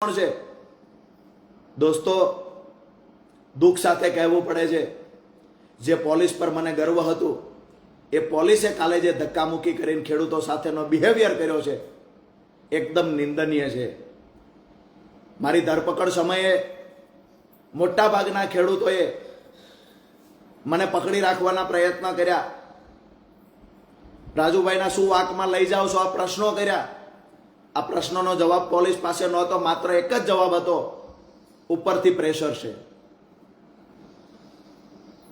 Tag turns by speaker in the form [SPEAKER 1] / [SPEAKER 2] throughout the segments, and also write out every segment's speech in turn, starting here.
[SPEAKER 1] કોણ છે? દોસ્તો, દુઃખ સાથે કહેવું પડે છે. જે પોલીસ પર મને ગર્વ હતું, એ પોલીસે કાલે જે ધક્કામુક્કી કરીને ખેડૂતો સાથેનો બિહેવિયર કર્યો છે, એકદમ નિંદનીય છે. મારી ધરપકડ સમયે મોટા ભાગના ખેડૂતોએ મને પકડી રાખવાના પ્રયત્ન કર્યા. રાજુભાઈના શું વાંકમાં લઈ જાઓ છો આ પ્રશ્નો કર્યા. આ પ્રશ્નનો જવાબ પોલીસ પાસે નહોતો માત્ર એક જ જવાબ હતો. ઉપરથી પ્રેશર છે.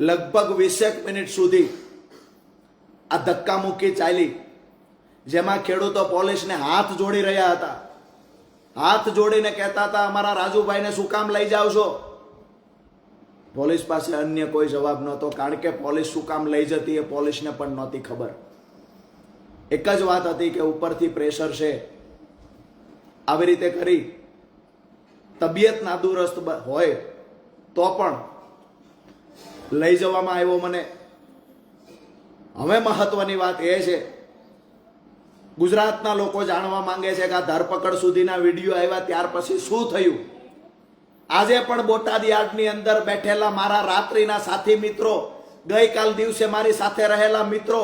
[SPEAKER 1] લગભગ વીસેક મિનિટ સુધી આ ધક્કા મુક્કી ચાલી, જેમાં ખેડૂતો પોલીસને હાથ જોડી રહ્યા હતા. હાથ જોડીને કહેતા હતા, અમારા રાજુભાઈને શું કામ લઈ જાઓ છો? પોલીસ પાસે અન્ય કોઈ જવાબ નહોતો, કારણ કે પોલીસ શું કામ લઈ જતી એ પોલીસને પણ નહોતી ખબર. એક જ વાત હતી કે ઉપરથી પ્રેશર છે. આવી રીતે કરી, તબિયત નાદુરસ્ત હોય, તો પણ લઈ જવામાં આવ્યો મને. હવે મહત્વની વાત એ છે, ગુજરાતના લોકો જાણવા માંગે છે કે આ ધરપકડ સુધીના વીડિયો આવ્યા ત્યાર પછી શું થયું? આજે પણ બોટાદ યાર્ડની અંદર બેઠેલા મારા રાત્રિના સાથી મિત્રો, ગઈકાલ દિવસે મારી સાથે રહેલા મિત્રો,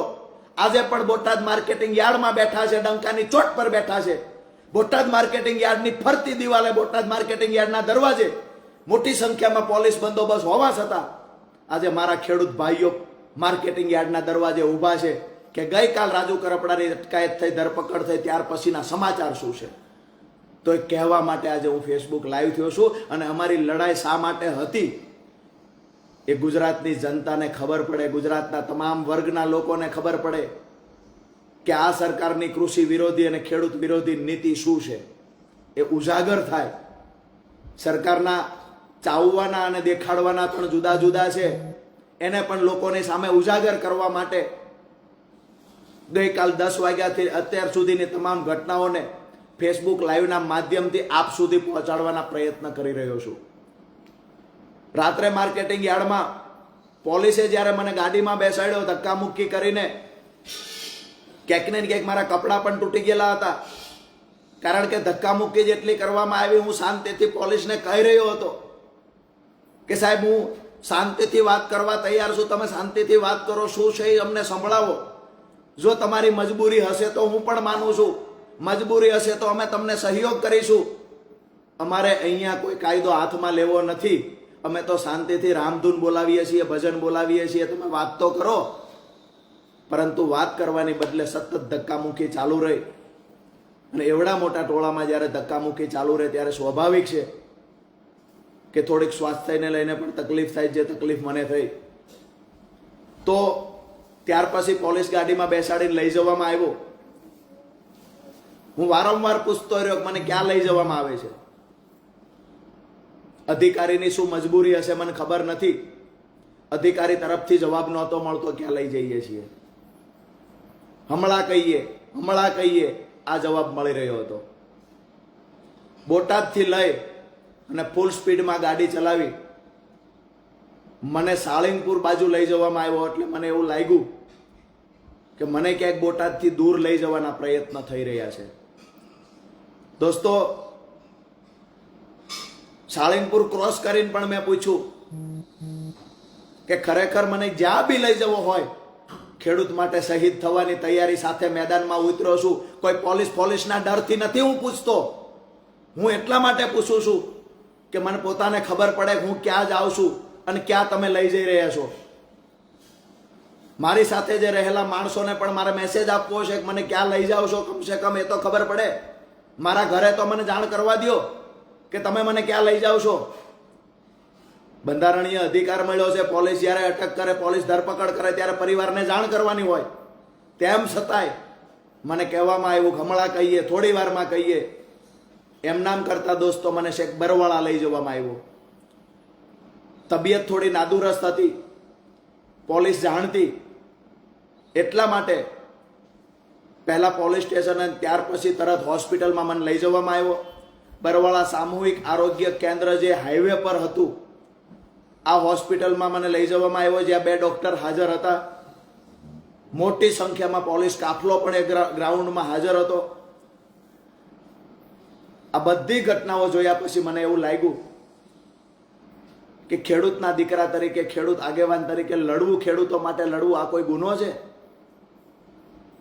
[SPEAKER 1] આજે પણ બોટાદ માર્કેટિંગ યાર્ડમાં બેઠા છે, ડંકાની ચોટ પર બેઠા છે. બોટાદ માર્કેટિંગ યાર્ડની ફરતી દિવાલે બોટાદ માર્કેટિંગ યાર્ડના દરવાજે મોટી સંખ્યામાં પોલીસ બંદોબસ્ત હોવા છતાં આજે મારા ખેડૂત ભાઈઓ માર્કેટિંગ યાર્ડના દરવાજે ઊભા છે કે ગઈકાલ રાજુ કરપડાની અટકાયત થઈ, ધરપકડ થઈ, ત્યાર પછીના સમાચાર શું છે? તો એ કહેવા માટે આજે હું ફેસબુક લાઈવ થયો છું અને અમારી લડાઈ શા માટે હતી એ ગુજરાતની જનતાને ખબર પડે, ગુજરાતના તમામ વર્ગના લોકોને ખબર પડે. કે આ સરકારની કૃષિ વિરોધી અને ખેડૂત વિરોધી નીતિ શું છે? એ ઉજાગર થાય. સરકારના ચાવવાના અને દેખાડવાના પણ જુદા જુદા છે. એને પણ લોકોની સામે ઉજાગર કરવા માટે ગઈકાલ દસ વાગ્યાથી અત્યાર સુધીની તમામ ઘટનાઓને ફેસબુક લાઈવના માધ્યમથી આપ સુધી પહોંચાડવાના પ્રયત્ન કરી રહ્યો છું. રાત્રે માર્કેટિંગ યાર્ડમાં પોલીસે જ્યારે મને ગાડીમાં બેસાડ્યો ધક્કામુક્કી કરીને ક્યાંક ને ક્યાંક મારા કપડાં પણ તૂટી ગયેલા હતા. કારણ કે ધક્કામુક્કી જેટલી કરવામાં આવી, હું શાંતિથી પોલીસને કહી રહ્યો હતો કે સાહેબ, હું શાંતિથી વાત કરવા તૈયાર છું. તમે શાંતિથી વાત કરો, શું છે એ અમને સંભળાવો. જો તમારી મજબૂરી હશે તો હું પણ માનું છું. મજબૂરી હશે તો અમે તમને સહયોગ કરીશું. અમારે અહીંયા કોઈ કાયદો હાથમાં લેવો નથી. અમે તો શાંતિથી રામધૂન બોલાવીએ છીએ, ભજન બોલાવીએ છીએ. તમે વાત તો કરો. પરંતુ વાત કરવાની બદલે સતત ધક્કામુક્કી ચાલુ રહી. અને એવડા મોટા ટોળામાં જ્યારે ધક્કામુક્કી ચાલુ રહે ત્યારે સ્વાભાવિક છે કે થોડીક સ્વાસ્થ્યને લઈને પણ તકલીફ થાય જે તકલીફ મને થઈ. તો ત્યાર પછી પોલીસ ગાડીમાં બેસાડીને લઈ જવામાં આવ્યો. હું વારંવાર પૂછતો રહ્યો મને ક્યાં લઈ જવામાં આવે છે? અધિકારીની શું મજબૂરી હશે મને ખબર નથી. અધિકારી તરફથી જવાબ નહોતો મળતો ક્યાં લઈ જઈએ છીએ. હમણાં કહીએ હમણાં કહીએ, આ જવાબ મળી રહ્યો હતો. બોટાદથી લઈ અને ફૂલ સ્પીડમાં ગાડી ચલાવી મને સાળંગપુર બાજુ લઈ જવામાં આવ્યો એટલે મને એવું લાગ્યું કે મને ક્યાંક બોટાદથી દૂર લઈ જવાના પ્રયત્ન થઈ રહ્યા છે. દોસ્તો, સાળંગપુર ક્રોસ કરીને પણ મેં પૂછ્યું કે ખરેખર મને જ્યાં બી લઈ જવો હોય ખેડૂત માટે શહીદ થવાની તૈયારી સાથે મેદાનમાં ઉતર્યો છું. કોઈ પોલીસ પોલીસના ડરથી નથી હું પૂછતો. હું એટલા માટે પૂછું છું કે મને પોતાને ખબર પડે હું ક્યાં જાઉં છું અને ક્યાં તમે લઈ જઈ રહ્યા છો. મારી સાથે જે રહેલા માણસોને પણ મારે મેસેજ આપવો છે કે મને ક્યાં લઈ જાઓ છો? કમસે કમ એ તો ખબર પડે. મારા ઘરે તો મને જાણ કરવા દ્યો કે તમે મને ક્યાં લઈ જાઓ છો? બંધારણીય અધિકાર મળ્યો છે, પોલીસ જ્યારે અટક કરે, પોલીસ ધરપકડ કરે, ત્યારે પરિવારને જાણ કરવાની હોય. તેમ છતાંય મને કહેવામાં આવ્યું હમણાં કહીએ, થોડી વારમાં કહીએ. એમ નામ કરતા દોસ્તો મને શેખ બરવાળા લઈ જવામાં આવ્યો. તબિયત થોડી નાદુરસ્ત હતી. પોલીસ જાણતી. એટલા માટે પહેલાં પોલીસ સ્ટેશન અને ત્યાર પછી તરત હોસ્પિટલમાં મને લઈ જવામાં આવ્યો. બરવાળા સામૂહિક આરોગ્ય કેન્દ્ર જે હાઈવે પર હતું આ હોસ્પિટલમાં મને લઈ જવામાં આવ્યો, જ્યાં બે ડોક્ટર હાજર હતા. મોટી સંખ્યામાં પોલીસ કાફલો પણ એ ગ્રાઉન્ડમાં હાજર હતો. આ બધી ઘટનાઓ જોયા પછી મને એવું લાગ્યું કે ખેડૂતના દીકરા તરીકે, ખેડૂત આગેવાન તરીકે લડવું ખેડૂતો માટે લડવું આ કોઈ ગુનો છે?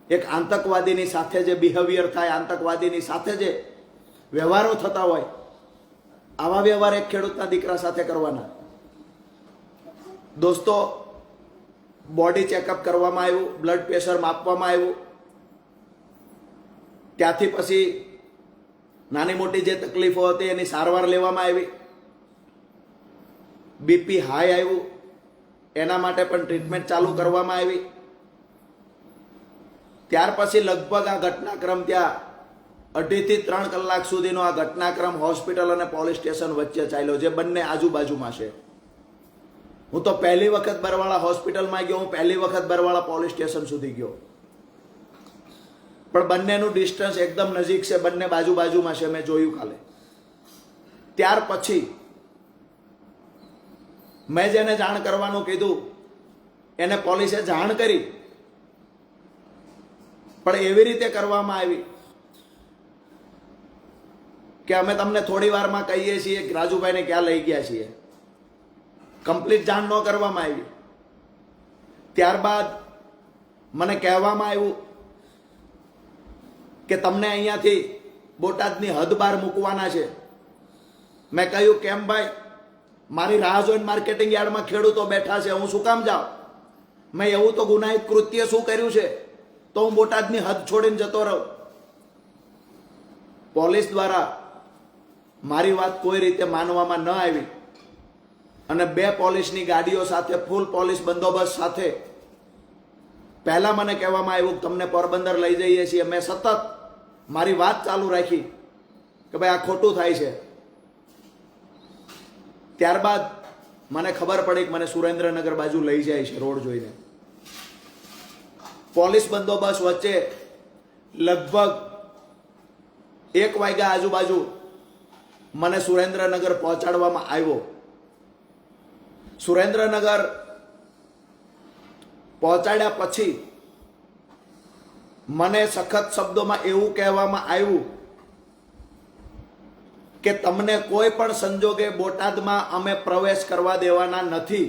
[SPEAKER 1] એક આતંકવાદીની સાથે જે બિહેવિયર થાય, આતંકવાદીની સાથે જે વ્યવહારો થતા હોય, આવા વ્યવહાર એક ખેડૂતના દીકરા સાથે કરવાના. દોસ્તો બોડી ચેકઅપ કરવામાં આવ્યું બ્લડ પ્રેશર માપવામાં આવ્યું. ત્યાંથી પછી નાની મોટી જે તકલીફો હતી એની સારવાર લેવામાં આવી. બીપી હાઈ આવ્યું. એના માટે પણ ટ્રીટમેન્ટ ચાલુ કરવામાં આવી. ત્યાર પછી લગભગ આ ઘટનાક્રમ ત્યાં અઢીથી ત્રણ કલાક સુધીનો આ ઘટનાક્રમ હોસ્પિટલ અને પોલીસ સ્ટેશન વચ્ચે ચાલ્યો, જે બંને આજુબાજુમાં છે. હું તો પહેલી વખત બરવાળા હોસ્પિટલમાં ગયો, હું પહેલી વખત બરવાળા પોલીસ સ્ટેશન સુધી ગયો. પણ બંનેનું ડિસ્ટન્સ એકદમ નજીક છે, બંને બાજુ બાજુમાં છે, મેં જોયું કાલે ત્યાર પછી મેં જેને જાણ કરવાનું કીધું. એને પોલીસે જાણ કરી. પણ એવી રીતે કરવામાં આવી કે અમે તમને થોડી વારમાં કહીએ છીએ, કે રાજુભાઈને ક્યાં લઈ ગયા છીએ. કમ્પ્લીટ જાણ ન કરવામાં આવી. ત્યારબાદ મને કહેવામાં આવ્યું કે તમને અહીંયાથી બોટાદની હદ બહાર મૂકવાના છે. મેં કહ્યું, કેમ ભાઈ? મારી રાહ જોઈને માર્કેટિંગ યાર્ડમાં ખેડૂતો બેઠા છે. હું શું કામ જાઉં? મેં એવું તો ગુનાહિત કૃત્ય શું કર્યું છે? તો હું બોટાદની હદ છોડીને જતો રહું. પોલીસ દ્વારા મારી વાત કોઈ રીતે માનવામાં ન આવી. અને બે પોલીસની ગાડીઓ સાથે ફૂલ પોલીસ બંદોબસ્ત સાથે. પહેલાં મને કહેવામાં આવ્યું કે તમને પોરબંદર લઈ જઈએ છીએ. મેં સતત મારી વાત ચાલુ રાખી કે ભાઈ આ ખોટું થાય છે. ત્યારબાદ મને ખબર પડી કે મને સુરેન્દ્રનગર બાજુ લઈ જાય છે રોડ જોઈને. પોલીસ બંદોબસ્ત વચ્ચે લગભગ એક વાગ્યા આજુબાજુ મને સુરેન્દ્રનગર પહોંચાડવામાં આવ્યો. સુરેન્દ્રનગર પહોંચાડ્યા પછી મને સખત શબ્દોમાં એવું કહેવામાં આવ્યું કે તમને કોઈ પણ સંજોગે બોટાદમાં અમે પ્રવેશ કરવા દેવાના નથી.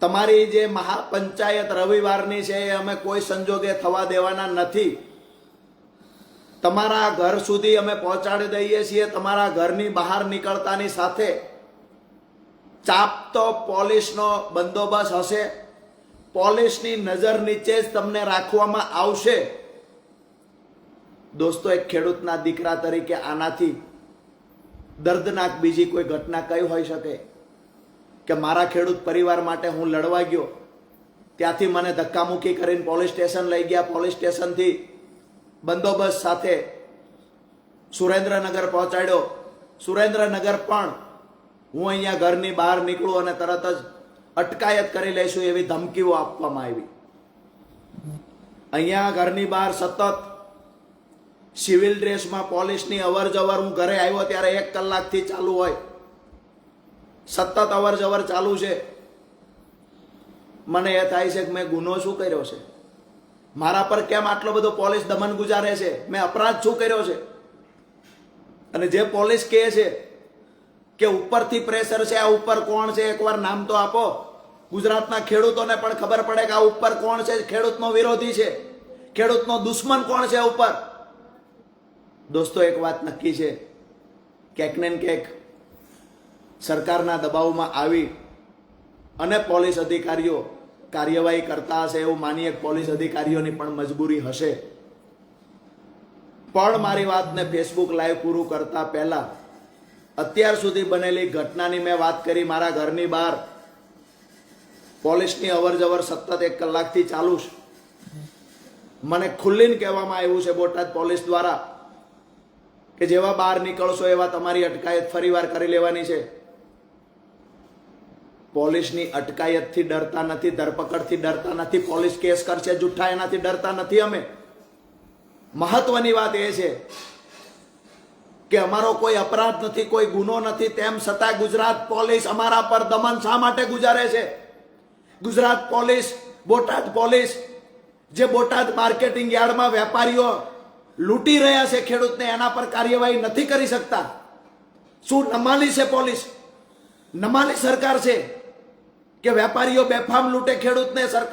[SPEAKER 1] તમારી જે મહાપંચાયત રવિવારની છે એ અમે કોઈ સંજોગે થવા દેવાના નથી. તમારા ઘર સુધી અમે પહોંચાડી દઈએ છીએ, તમારા ઘરની બહાર નીકળતાની સાથે. ચાપતો પોલીસનો બંદોબસ્ત હશે. પોલીસની નજર નીચે જ તમને રાખવામાં આવશે. દોસ્તો, એક ખેડૂતના દીકરા તરીકે આનાથી દર્દનાક બીજી કોઈ ઘટના કઈ હોઈ શકે? કે મારા ખેડૂત પરિવાર માટે હું લડવા ગયો, ત્યાંથી મને ધક્કામુક્કી કરીને પોલીસ સ્ટેશન લઈ ગયા. પોલીસ સ્ટેશનથી બંદોબસ્ત સાથે સુરેન્દ્રનગર પહોંચાડ્યો. સુરેન્દ્રનગર પણ હું અહીંયા ઘરની બહાર નીકળું અને તરત જ અટકાયત કરી લઈશું એવી ધમકીઓ આપવામાં આવી. અહીંયા ઘરની બહાર સતત સિવિલ ડ્રેસમાં પોલીસની અવર જવર હું ઘરે આવ્યો ત્યારે એક કલાકથી ચાલુ હોય. સતત અવર જવર ચાલુ છે. મને એ થાય છે કે મેં ગુનો શું કર્યો છે? મારા પર કેમ આટલો બધો પોલીસ દમન ગુજારે છે? મેં અપરાધ શું કર્યો છે? અને જે પોલીસ કહે છે કે ઉપરથી પ્રેશર છે, આ ઉપર કોણ છે, એકવાર નામ તો આપો. ગુજરાતના ખેડૂતોને પણ ખબર પડે કે આ ઉપર કોણ છે, ખેડૂતનો વિરોધી છે. ખેડૂતનો દુશ્મન કોણ છે ઉપર? દોસ્તો, એક વાત નક્કી છે. ક્યાંક ને ક્યાંક સરકારના દબાવમાં આવી અને પોલીસ અધિકારીઓ કાર્યવાહી કરતા હશે એવું માનીએ પોલીસ અધિકારીઓની પણ મજબૂરી હશે. પણ મારી વાતને ફેસબુક લાઈવ પૂરું કરતા પહેલા અત્યાર સુધી બનેલી ઘટનાની મેં વાત કરી મારા ઘરની બહાર. પોલીસની અવર જવર સતત એક કલાકથી ચાલુ છે. મને ખુલ્લીને કહેવામાં આવ્યું છે બોટાદ પોલીસ દ્વારા કે જેવા બહાર નીકળશો એવા તમારી અટકાયત ફરીવાર કરી લેવાની છે. પોલીસની અટકાયતથી ડરતા નથી, ધરપકડથી ડરતા નથી, પોલીસ કેસ કરશે, જુઠ્ઠા એનાથી ડરતા નથી અમે. મહત્વની વાત એ છે કે અમારો કોઈ અપરાધ નથી, કોઈ ગુનો નથી, તેમ છતાં ગુજરાત પોલીસ અમારા પર દમન શા માટે ગુજારે છે? ગુજરાત પોલીસ, બોટાદ પોલીસ, જે બોટાદ માર્કેટિંગ યાર્ડમાં વેપારીઓ લૂંટી રહ્યા છે ખેડૂતને, એના પર કાર્યવાહી નથી કરી શકતા. શું નમાલી છે પોલીસ? નમાલી સરકાર છે કે વેપારીઓ બેફામ લૂંટે ખેડૂતને સર,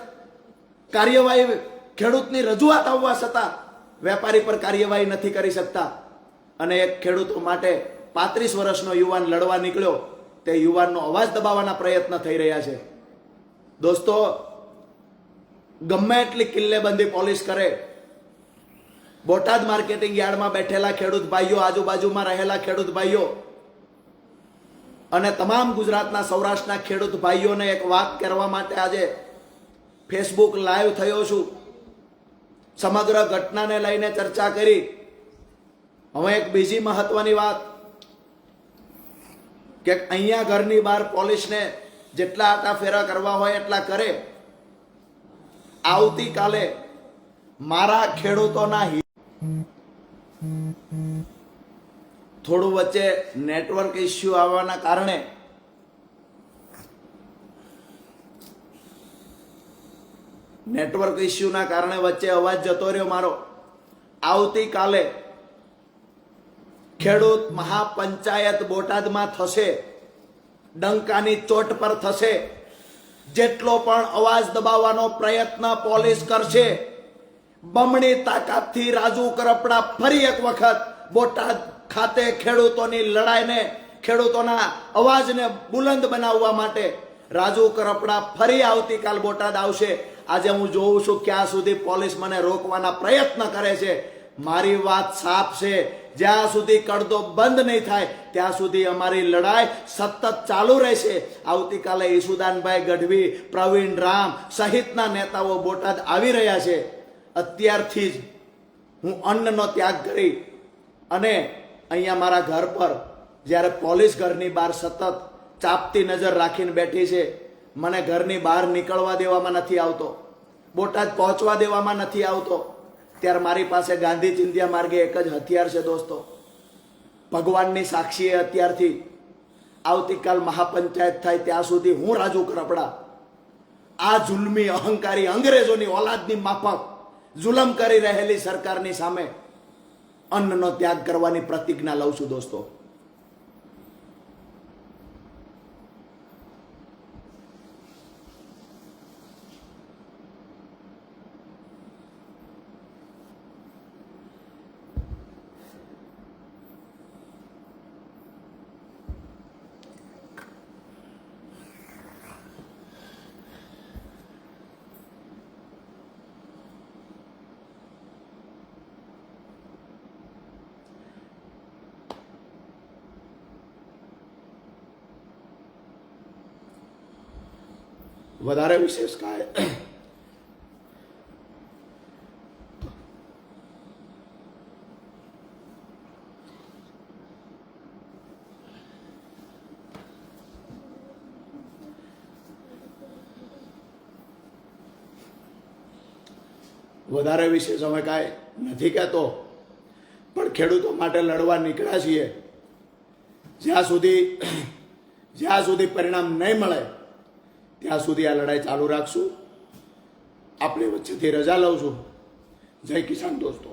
[SPEAKER 1] કાર્યવાહી ખેડૂતની રજૂઆત આવવા છતાં વેપારી પર કાર્યવાહી નથી કરી શકતા? અને એક ખેડૂતો માટે પાંત્રીસ વર્ષનો યુવાન લડવા નીકળ્યો, તે યુવાનનો અવાજ દબાવવાના પ્રયત્ન થઈ રહ્યા છે. દોસ્તો, ગમે એટલી કિલ્લેબંધી પોલીસ કરે, બોટાદ માર્કેટિંગ યાર્ડમાં બેઠેલા ખેડૂત ભાઈઓ, આજુબાજુમાં રહેલા ખેડૂત ભાઈઓ અને તમામ ગુજરાતના સૌરાષ્ટ્રના ખેડૂત ભાઈઓને એક વાત કરવા માટે આજે ફેસબુક લાઈવ થયો છું. સમગ્ર ઘટનાને લઈને ચર્ચા કરી હવે એક બીજી મહત્વની વાત કે અહીંયા ઘરની બહાર પોલીસને જેટલા આટા ફેરા કરવા હોય એટલા કરે. આવતીકાલે મારા ખેડૂતોના થોડું વચ્ચે નેટવર્ક ઇસ્યુ આવવાના કારણે નેટવર્ક ઇસ્યુના કારણે વચ્ચે અવાજ જતો રહ્યો મારો. આવતીકાલે ખેડૂત મહાપંચાયત બોટાદમાં થશે, ડંકાની ચોટ પર થશે, જેટલો પણ અવાજ દબાવવાનો પ્રયત્ન પોલીસ કરશે, બમણી તાકાતથી રાજુ કરપડા ફરી એક વખત બોટાદ ખાતે ખેડૂતોની લડાઈને, ખેડૂતોના અવાજને બુલંદ બનાવવા માટે રાજુ કરપડા ફરી આવતીકાલ બોટાદ આવશે. આજે હું જોઉં છું, ક્યાં સુધી પોલીસ મને રોકવાના પ્રયત્ન કરે છે મારી વાત સાફ છે. જ્યાં સુધી કડદો બંધ નહીં થાય, ત્યાં સુધી અમારી લડાઈ સતત ચાલુ રહેશે. આવતીકાલે ઈસુદાનભાઈ ગઢવી, પ્રવીણ રામ સહિતના નેતાઓ બોટાદ આવી રહ્યા છે. અત્યારથી જ હું અન્નનો ત્યાગ કરી અને અહીંયા મારા ઘર પર જ્યારે પોલીસ ઘરની બહાર સતત ચાપતી નજર રાખીને બેઠી છે, મને ઘરની બહાર નીકળવા દેવામાં નથી આવતો. બોટાદ પહોંચવા દેવામાં નથી આવતો. ત્યારે મારી પાસે ગાંધી ચિંધ્યા માર્ગે એક જ હથિયાર છે દોસ્તો. ભગવાનની સાક્ષીએ અત્યારથી આવતીકાલ મહાપંચાયત થાય ત્યાં સુધી હું રાજુ કરપડા. આ જુલમી અહંકારી અંગ્રેજોની ઓલાદની માફક જુલમ કરી રહેલી સરકારની સામે અન્નનો ત્યાગ કરવાની પ્રતિજ્ઞા લઉં છું દોસ્તો. વધારે વિશેષ કાંઈ વધારે વિશેષ અમે કાંઈ નથી કહેતો, પણ ખેડૂતો માટે લડવા નીકળ્યા છીએ. જ્યાં સુધી જ્યાં સુધી પરિણામ નહીં મળે ત્યાં સુધી આ લડાઈ ચાલુ રાખશું આપણી વચ્ચેથી રજા લઉં છું જય કિસાન દોસ્તો